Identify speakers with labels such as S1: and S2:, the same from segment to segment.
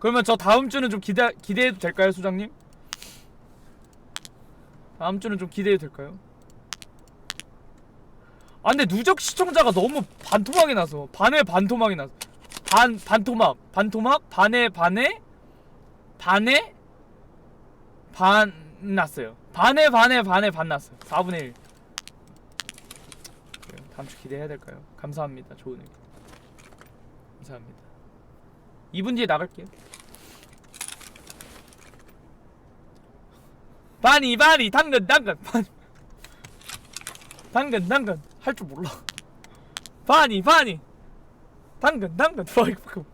S1: 그러면 저 다음 주는 좀 기대 기대해도 될까요, 소장님? 다음 주는 좀 기대해도 될까요? 아 근데 누적 시청자가 너무 반토막이 나서 반에 반토막이 나서 반 반토막 반토막 반에 반에 반에 반 났어요. 반에 반에 반에 반 났어요. 4분의 1. 그래요. 다음 주 기대해야 될까요? 감사합니다. 좋은 의견. 감사합니다. 2분 뒤에 나갈게요. 바니 바니 당근 당근 바니 당근 당근 할 줄 몰라. 바니 바니 당근 당근 와 이거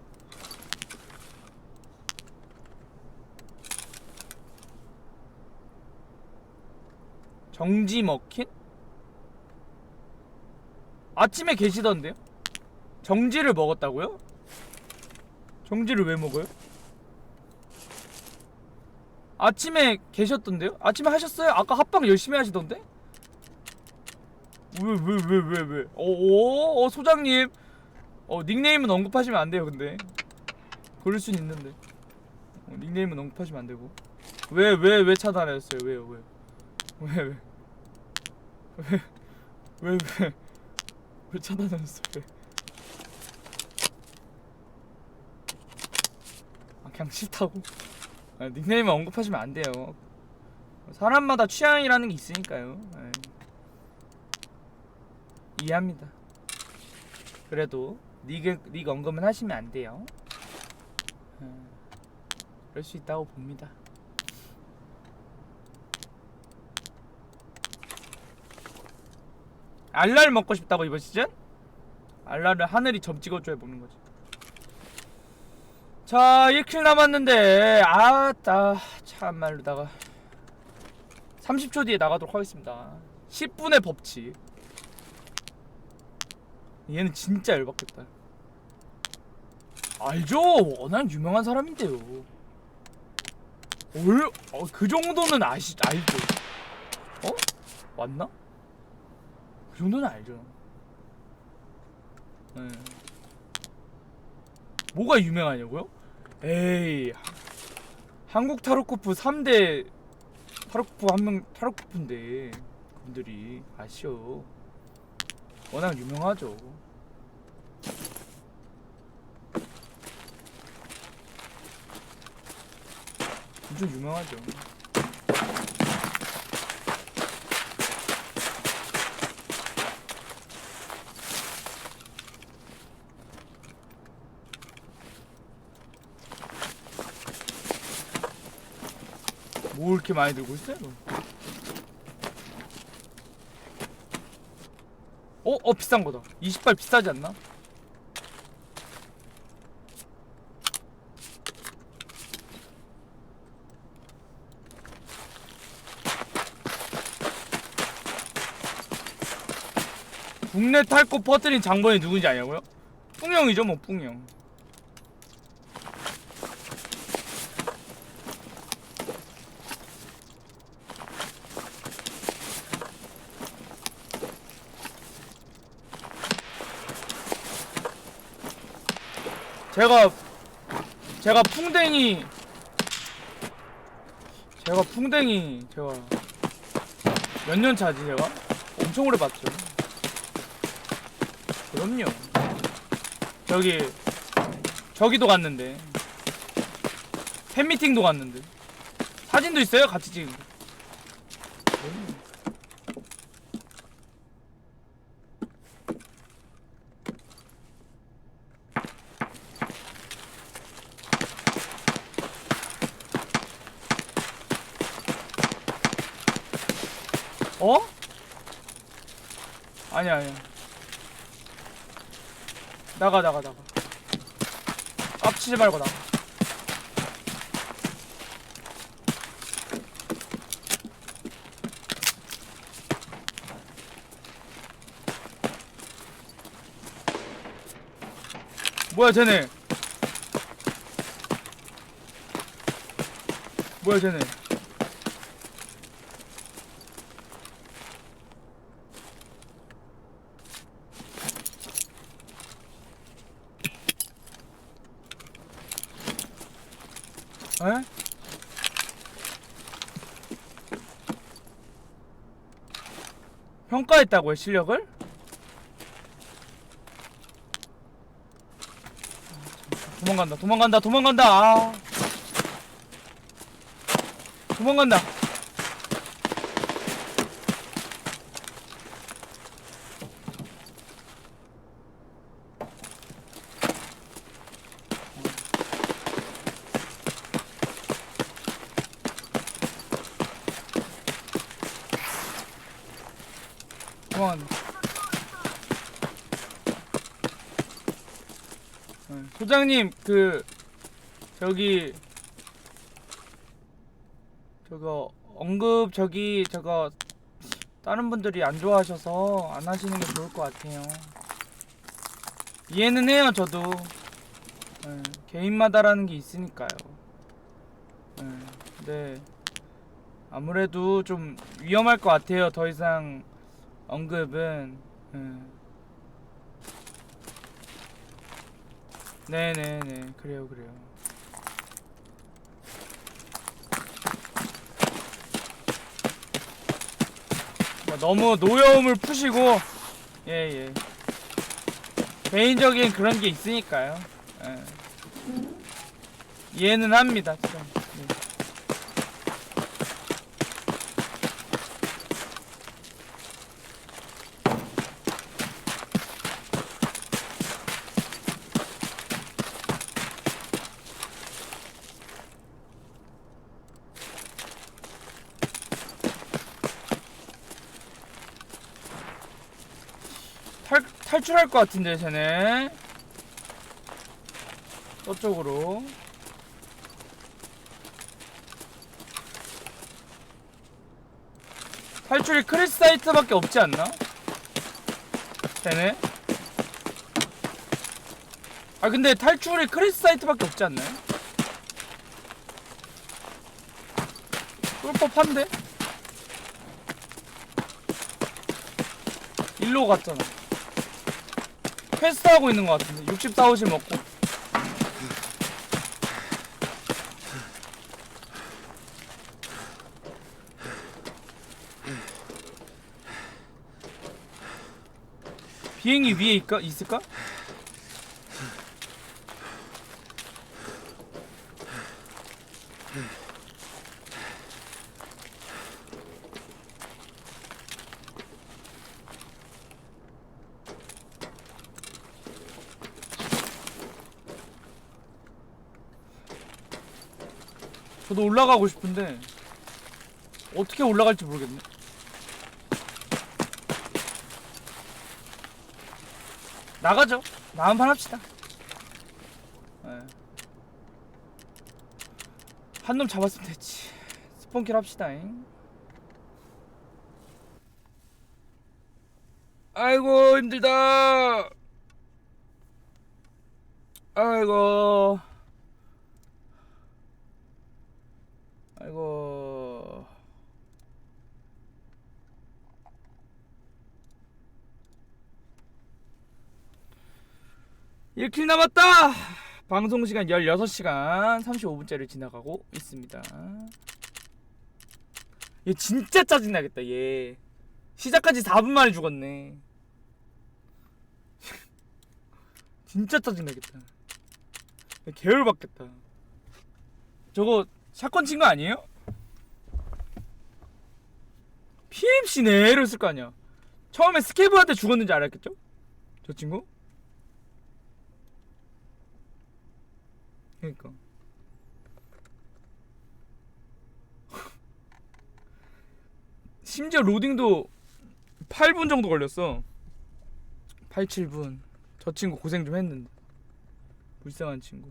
S1: 정지 먹힌? 아침에 계시던데요? 정지를 먹었다고요? 정지를 왜 먹어요? 아침에 계셨던데요? 아침에 하셨어요? 아까 합방 열심히 하시던데? 왜 왜 왜 왜 왜? 어어 어, 소장님 어 닉네임은 언급하시면 안 돼요 근데 그럴 순 있는데 어, 닉네임은 언급하시면 안 되고 왜 왜 왜 차단하셨어요? 왜요 왜? 왜 왜? 왜? 왜 왜? 왜 차단하셨어요? 왜? 아 그냥 싫다고? 아, 닉네임은 언급하시면 안 돼요. 사람마다 취향이라는 게 있으니까요. 예. 이해합니다. 그래도 닉, 닉 언급은 하시면 안 돼요. 예. 그럴 수 있다고 봅니다. 알라를 먹고 싶다고 이번 시즌? 알라를 하늘이 점 찍어줘야 먹는 거지. 자 1킬 남았는데 아따 참말로다가 30초 뒤에 나가도록 하겠습니다 10분의 법칙 얘는 진짜 열받겠다 알죠 워낙 유명한 사람인데요 올, 어, 그 정도는 아시, 알죠 어? 맞나? 그 정도는 알죠 네. 뭐가 유명하냐고요? 에이. 한국 타로코프 3대 타로코프 한 명 타로코프인데 분들이 아시오 워낙 유명하죠. 엄청 유명하죠 뭐 이렇게 많이 들고 있어요? 어? 어 비싼 거다 20발 비싸지 않나? 국내 탈거 퍼뜨린 장본이 누군지 아냐고요? 뿡형이죠 뭐 뿡형 제가 제가 풍뎅이. 제가 풍뎅이 제가. 몇 년 차지 제가? 엄청 오래 봤죠. 그럼요. 저기 저기도 갔는데. 팬미팅도 갔는데. 사진도 있어요 같이 찍은 거. 그럼요. 어? 아니야 아니야. 나가 나가 나가. 깝치지 말고 나가. 뭐야 쟤네? 뭐야 쟤네 에? 평가했다고요 실력을? 도망간다 도망간다 도망간다 아. 도망간다 네, 소장님 그 저기 저거 언급 저기 저거 다른 분들이 안 좋아하셔서 안 하시는 게 좋을 것 같아요. 이해는 해요 저도 네, 개인마다라는 게 있으니까요. 네, 근데 아무래도 좀 위험할 것 같아요. 더 이상 언급은. 네. 네네네 그래요 그래요 뭐 너무 노여움을 푸시고 예예 개인적인 그런 게 있으니까요 예. 이해는 합니다 좀. 예. 탈, 탈출할 것 같은데 쟤네 저쪽으로 탈출이 크리스 사이트밖에 없지 않나? 쟤네 아 근데 탈출이 크리스 사이트밖에 없지 않나요? 쏠 법한데? 일로 갔잖아. 퀘스트 하고 있는 것 같은데. 64호실 먹고. 비행기 위에 있까? 있을까? 올라가고 싶은데 어떻게 올라갈지 모르겠네. 나가죠. 나한판 합시다. 네. 한놈 잡았으면 됐지. 스폰킬 합시다. 잉. 아이고 힘들다. 아이고. 아이고. 일킬 남았다! 방송 시간 16시간 35분째를 지나가고 있습니다. 얘 진짜 짜증나겠다, 얘. 시작까지 4분 만에 죽었네. 진짜 짜증나겠다. 개열 받겠다. 저거 샷건 친 거 아니에요? PMC네 이랬을 거 아니야 처음에 스케브한테 죽었는지 알았겠죠? 저 친구? 그니까 심지어 로딩도 8분 정도 걸렸어 8, 7분 저 친구 고생 좀 했는데 불쌍한 친구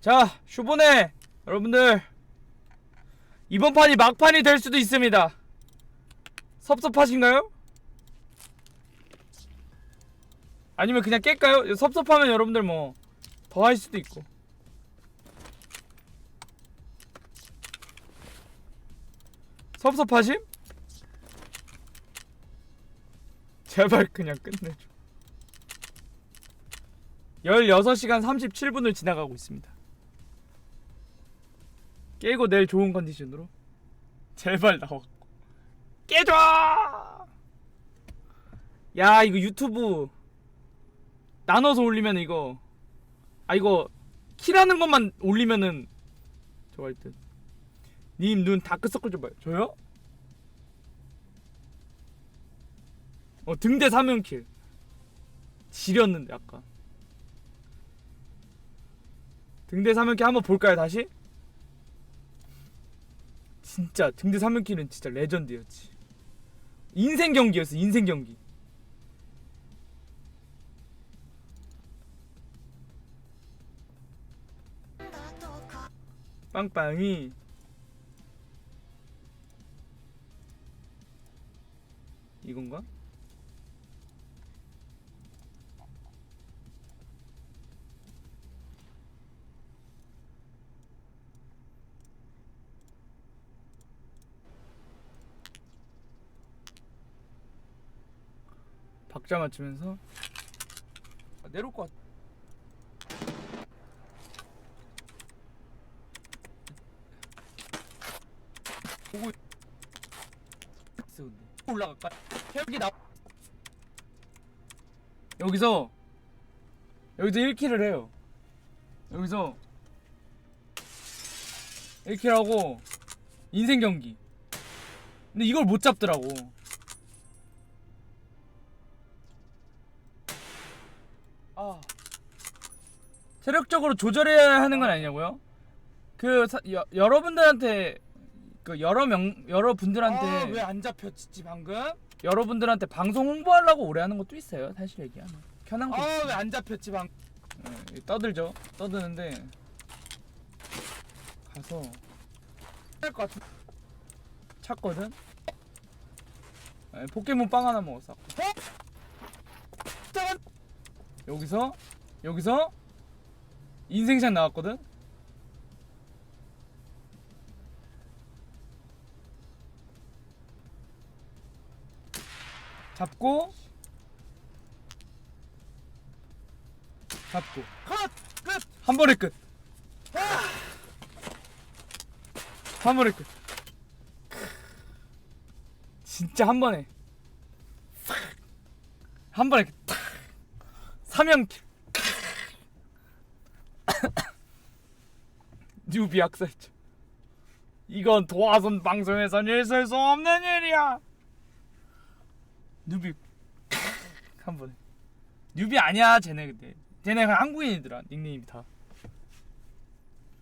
S1: 자, 슈보네 여러분들 이번 판이 막판이 될 수도 있습니다. 섭섭하신가요? 아니면 그냥 깰까요? 섭섭하면 여러분들 뭐 더 할 수도 있고. 섭섭하심? 제발 그냥 끝내줘. 16시간 37분을 지나가고 있습니다. 깨고 내일 좋은 컨디션으로 제발 나와. 깨줘! 야 이거 유튜브 나눠서 올리면 이거 아 이거 키라는 것만 올리면은 저거 할 듯. 님 눈 다크서클 좀 봐요. 저요? 어 등대 사면킬 지렸는데 아까 등대 사면킬 한번 볼까요 다시? 진짜 등대 사면킬은 진짜 레전드였지. 인생 경기였어 인생 경기. 빵빵이. 이건가? 박자 맞추면서 아, 내려올 것 같아. 보고. 올라갈까? 여기 나 여기서 여기서 1킬을 해요. 여기서 1킬 하고 인생 경기. 근데 이걸 못 잡더라고. 체력적으로 조절해야 하는 건 아니냐고요? 그 사, 여, 여러분들한테 그 여러 명 여러 분들한테
S2: 아, 왜안 잡혔지 방금?
S1: 여러분들한테 방송 홍보하려고 오래 하는 것도 있어요. 사실 얘기하면 편한 거.
S2: 아
S1: 있어요.
S2: 왜안 잡혔지 방금?
S1: 예, 떠들죠. 떠드는데 가서
S2: 할것 같은.
S1: 찾거든. 예, 포켓몬 빵 하나 먹었어. 여기서 여기서 인생샷 나왔거든. 잡고 잡고
S2: 컷! 끝!
S1: 한 번에 끝. 한 번에 끝. 진짜 한 번에. 한 번에 탁. 삼연킬. 뉴비 학살자. 이건 도화선 방송에선 있을 수 없는 일이야. 뉴비 한 번에. 뉴비 아니야 쟤네 근데. 쟤네 그냥 한국인이더라 닉네임이 다.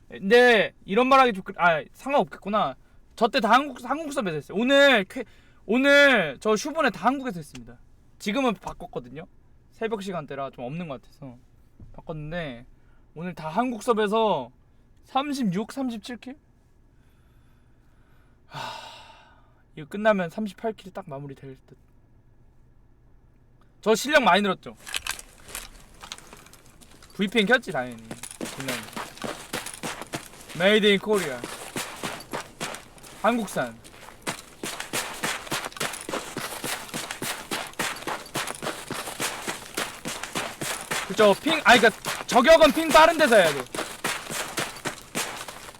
S1: 근데 이런 말하기 좀 그- 아 상관없겠구나. 저 때 다 한국 한국 서버에서 했어요. 오늘 쾌, 오늘 저 슈번에 다 한국에서 했습니다. 지금은 바꿨거든요. 새벽 시간대라 좀 없는 것 같아서 바꿨는데 오늘 다 한국 서버에서 36, 37킬? 하... 이거 끝나면 38킬이 딱 마무리 될 듯. 저 실력 많이 늘었죠. VPN 켰지 당연히. 분명히. 메이드 인 코리아. 한국산. 그쵸 핑 아니 그니까 저격은 핑 빠른 데서 해야 돼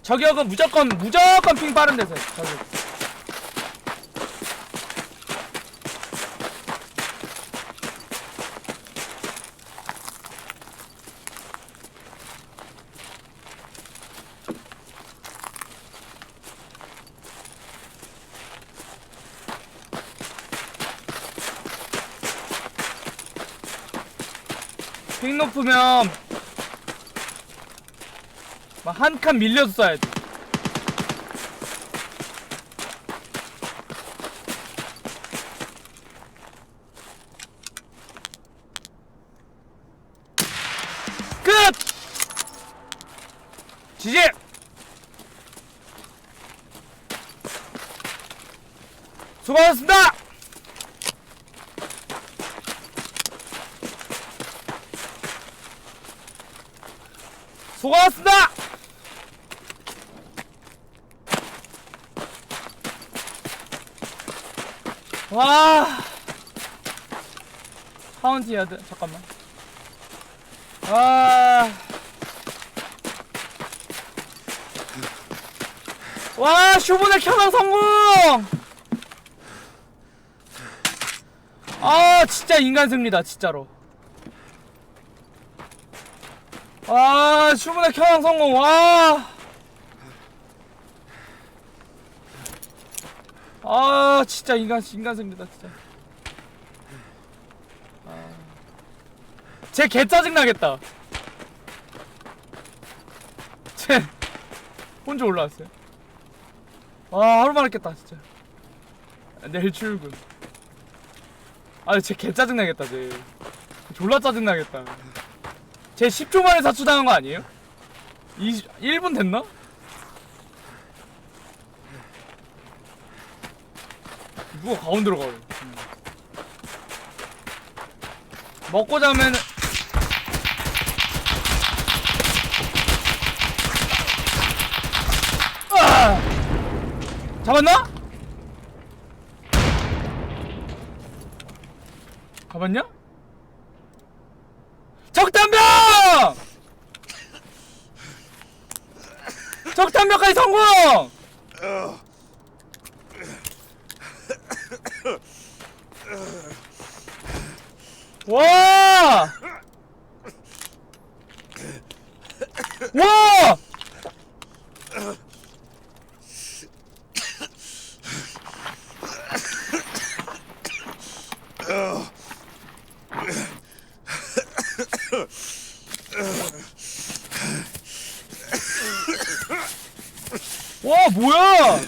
S1: 저격은 무조건 무조건 핑 빠른 데서 해 저격. 핑 높으면 막 한 칸 밀려서 쏴야 돼 끝! 지지! 수고하셨습니다! 수고하셨습니다! 와 카운티 해야 돼 잠깐만 와 와, 슈보네 켜당 성공! 아, 진짜 인간 승리다, 진짜로. 와, 슈보네 켜당 성공, 와. 아, 진짜 인간, 인간 승리다, 진짜. 아. 쟤개 짜증 나겠다. 쟤, 혼자 올라왔어요. 와 하루 만에 깼다 진짜 내일 출근 아쟤 개 짜증 나겠다 쟤 졸라 짜증 나겠다 쟤 10초 만에 사출당한 거 아니에요? 20, 1분 됐나? 누가 가운데로 가요 음. 먹고 자면 아! 잡았나? 잡았냐? 적탄병! 적탄병까지 성공! 와! 와! 와 뭐야?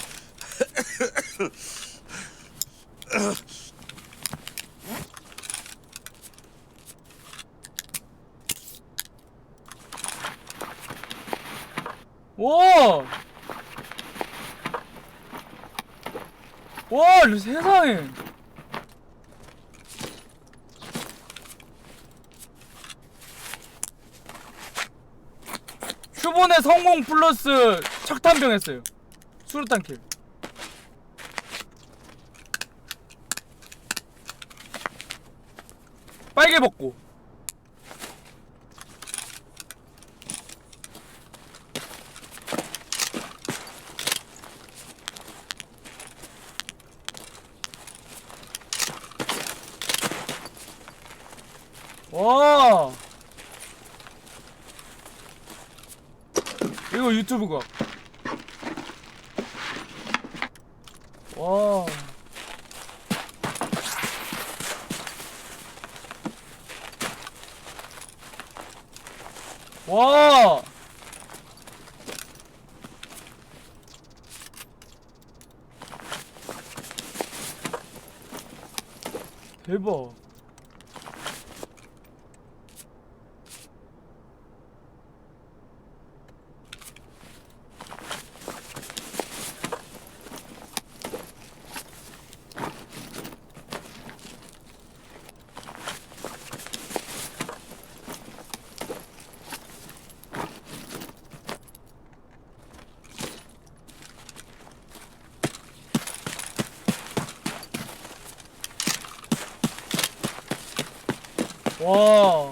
S1: 와! 와 세상에! 휴본의 성공 플러스 척탄병 했어요. 수류탄 킬. 빨개 벗고. 와. 이거 유튜브 가. 와. 와. 대박. 와.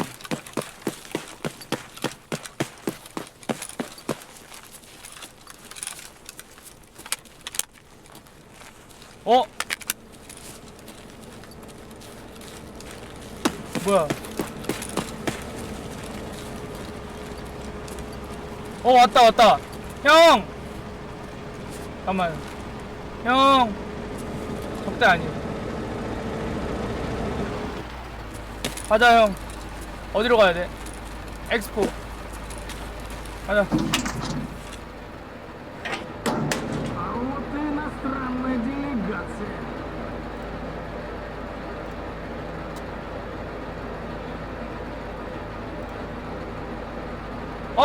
S1: 어? 뭐야? 어 왔다 왔다. 형! 잠깐만. 형! 적대 아니에요. 가자 형. 어디로 가야 돼? 엑스포. 가자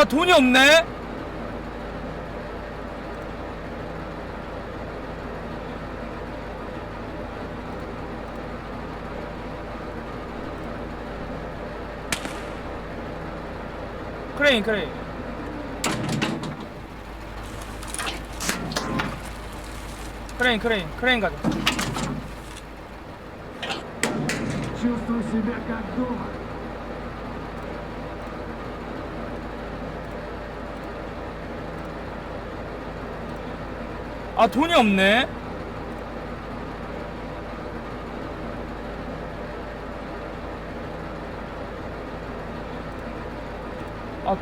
S1: 돈이 없네? 크레인 크레인. 크레인 크레인 크레인 가자 아 돈이 없네. 아.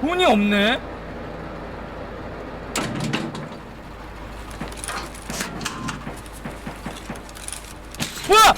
S1: 돈이 없네 뭐야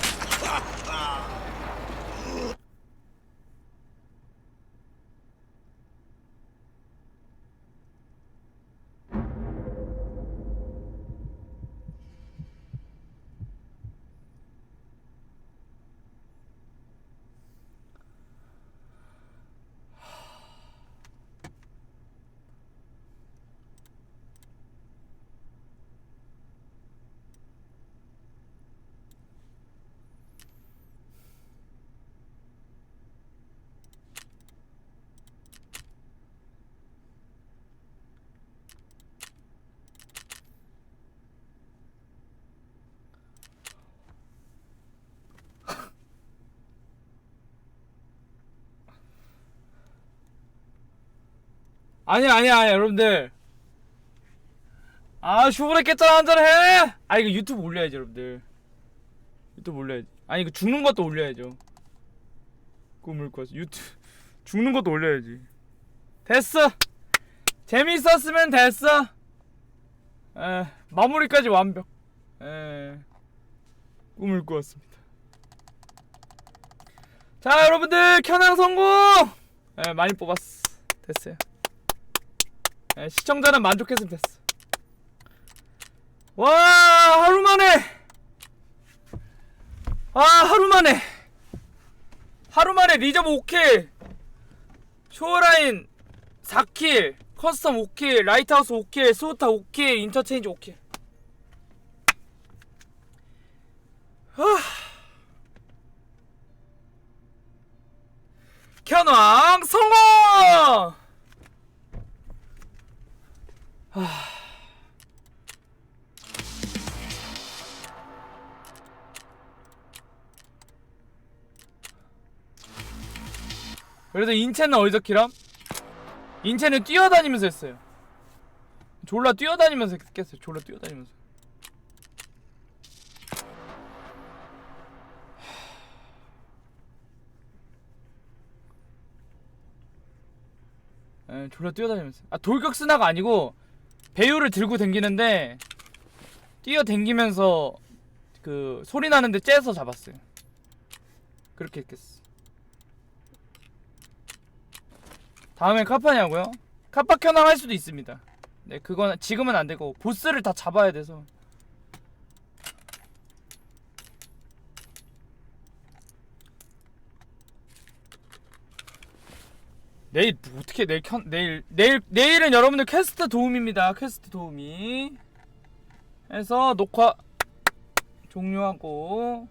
S1: 아니야 아니야 아니야 여러분들. 아 슈브레 깼잖아 한잔 해! 아 이거 유튜브 올려야지 여러분들. 유튜브 올려야지. 아니 이거 죽는 것도 올려야죠. 꿈을 꿔서. 유튜브 죽는 것도 올려야지. 됐어. 재밌었으면 됐어. 에 마무리까지 완벽. 에 꿈을 꾸었습니다. 자 여러분들 켜낭 성공! 에 많이 뽑았어 됐어요 에, 시청자는 만족했으면 됐어. 와 하루 만에 아 하루 만에 하루 만에 리저브 5킬 쇼라인 4킬 커스텀 5킬 라이트하우스 5킬 스우타 5킬 인터체인지 5킬 하... 견왕 성공! 그래서 인체는 어디서 키람? 인체는 뛰어다니면서 했어요. 졸라 뛰어다니면서 깼어요. 졸라 뛰어다니면서. 에, 졸라 뛰어다니면서. 아 돌격 스나가 아니고 배율을 들고 댕기는데 뛰어 댕기면서 그 소리 나는데 째서 잡았어요. 그렇게 했겠어. 다음엔 카파냐고요? 카파 켜낭 할 수도 있습니다. 네, 그건 지금은 안 되고 보스를 다 잡아야 돼서. 내일 뭐 어떻게 내일 켜 내일 내일 내일은 여러분들 퀘스트 도움입니다. 퀘스트 도우미. 해서 녹화 종료하고